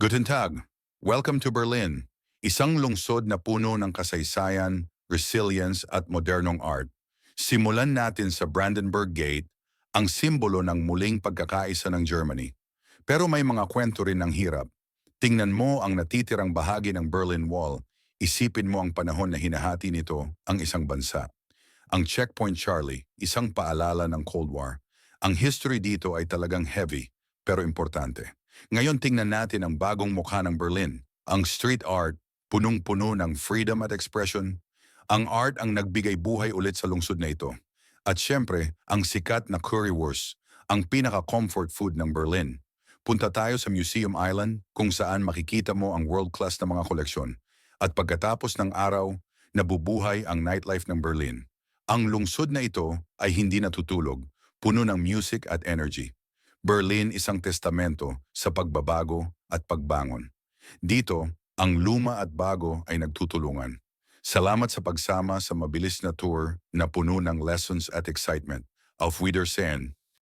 Guten Tag. Welcome to Berlin, isang lungsod na puno ng kasaysayan, resilience at modernong art. Simulan natin sa Brandenburg Gate, ang simbolo ng muling pagkakaisa ng Germany. Pero may mga kwento rin ng hirap. Tingnan mo ang natitirang bahagi ng Berlin Wall. Isipin mo ang panahon na hinahati nito ang isang bansa. Ang Checkpoint Charlie, isang paalala ng Cold War. Ang history dito ay talagang heavy, pero importante. Ngayon tingnan natin ang bagong mukha ng Berlin. Ang street art, punong-puno ng freedom at expression. Ang art ang nagbigay buhay ulit sa lungsod na ito. At syempre, ang sikat na currywurst, ang pinaka-comfort food ng Berlin. Punta tayo sa Museum Island kung saan makikita mo ang world-class na mga koleksyon. At pagkatapos ng araw, nabubuhay ang nightlife ng Berlin. Ang lungsod na ito ay hindi natutulog, puno ng music at energy. Berlin isang testamento sa pagbabago at pagbangon. Dito, ang luma at bago ay nagtutulungan. Salamat sa pagsama sa mabilis na tour na puno ng lessons at excitement. Auf Wiedersehen!